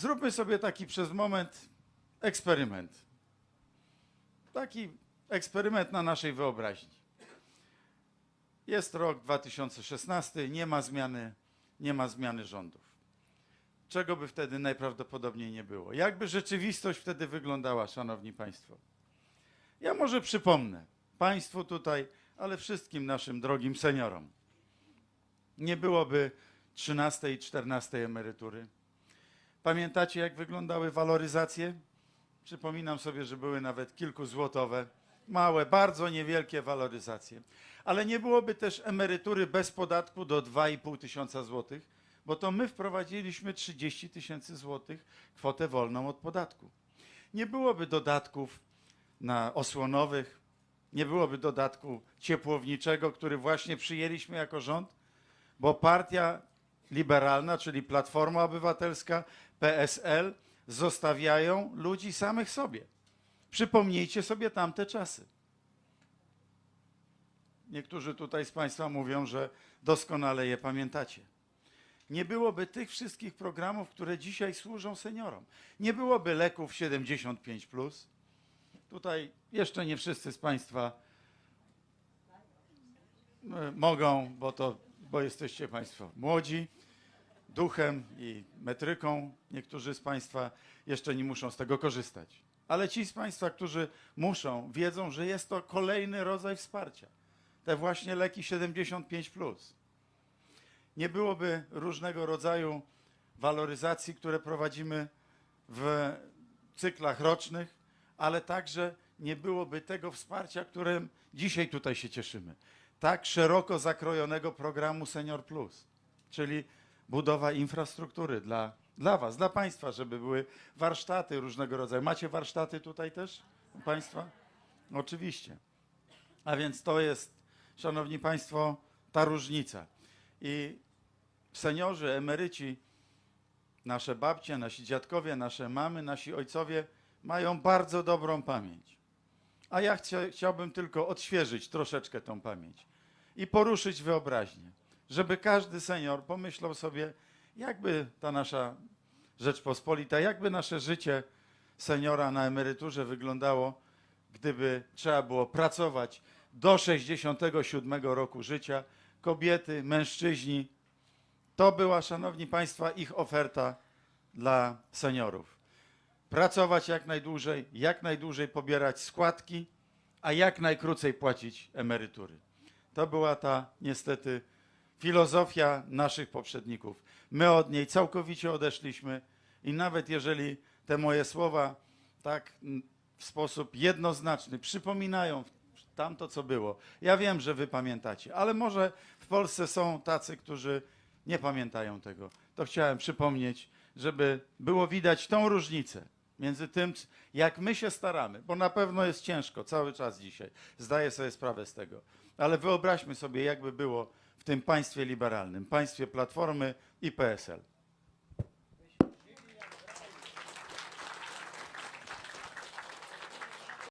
Zróbmy sobie taki przez moment eksperyment. Taki eksperyment na naszej wyobraźni. Jest rok 2016, nie ma zmiany, nie ma zmiany rządów. Czego by wtedy najprawdopodobniej nie było? Jakby rzeczywistość wtedy wyglądała, szanowni państwo? Ja może przypomnę państwu tutaj, ale wszystkim naszym drogim seniorom. Nie byłoby 13 i 14 emerytury. Pamiętacie, jak wyglądały waloryzacje? Przypominam sobie, że były nawet kilkuzłotowe, małe, bardzo niewielkie waloryzacje. Ale nie byłoby też emerytury bez podatku do 2,5 tysiąca złotych, bo to my wprowadziliśmy 30 tysięcy złotych kwotę wolną od podatku. Nie byłoby dodatków na osłonowych, nie byłoby dodatku ciepłowniczego, który właśnie przyjęliśmy jako rząd, bo partia liberalna, czyli Platforma Obywatelska, PSL, zostawiają ludzi samych sobie. Przypomnijcie sobie tamte czasy. Niektórzy tutaj z Państwa mówią, że doskonale je pamiętacie. Nie byłoby tych wszystkich programów, które dzisiaj służą seniorom. Nie byłoby leków 75. Tutaj jeszcze nie wszyscy z Państwa e, mogą, bo, to, bo jesteście Państwo młodzi, duchem i metryką. Niektórzy z Państwa jeszcze nie muszą z tego korzystać. Ale ci z Państwa, którzy muszą, wiedzą, że jest to kolejny rodzaj wsparcia. Te właśnie leki 75. Nie byłoby różnego rodzaju waloryzacji, które prowadzimy w cyklach rocznych, ale także nie byłoby tego wsparcia, którym dzisiaj tutaj się cieszymy. Tak szeroko zakrojonego programu Senior Plus, czyli budowa infrastruktury dla, dla Was, dla Państwa, żeby były warsztaty różnego rodzaju. Macie warsztaty tutaj też Państwa? Oczywiście. A więc to jest, Szanowni Państwo, ta różnica. I seniorzy, emeryci, nasze babcie, nasi dziadkowie, nasze mamy, nasi ojcowie mają bardzo dobrą pamięć. A ja chcia, chciałbym tylko odświeżyć troszeczkę tą pamięć i poruszyć wyobraźnię, żeby każdy senior pomyślał sobie, jakby ta nasza Rzeczpospolita, jakby nasze życie seniora na emeryturze wyglądało, gdyby trzeba było pracować do 67 roku życia. Kobiety, mężczyźni, to była, szanowni państwa, ich oferta dla seniorów. Pracować jak najdłużej, jak najdłużej pobierać składki, a jak najkrócej płacić emerytury. To była ta niestety filozofia naszych poprzedników. My od niej całkowicie odeszliśmy i nawet jeżeli te moje słowa tak w sposób jednoznaczny przypominają tamto, co było, ja wiem, że wy pamiętacie, ale może w Polsce są tacy, którzy nie pamiętają tego. To chciałem przypomnieć, żeby było widać tą różnicę między tym, jak my się staramy, bo na pewno jest ciężko cały czas dzisiaj. Zdaję sobie sprawę z tego. Ale wyobraźmy sobie, jakby było w tym państwie liberalnym, państwie Platformy i PSL.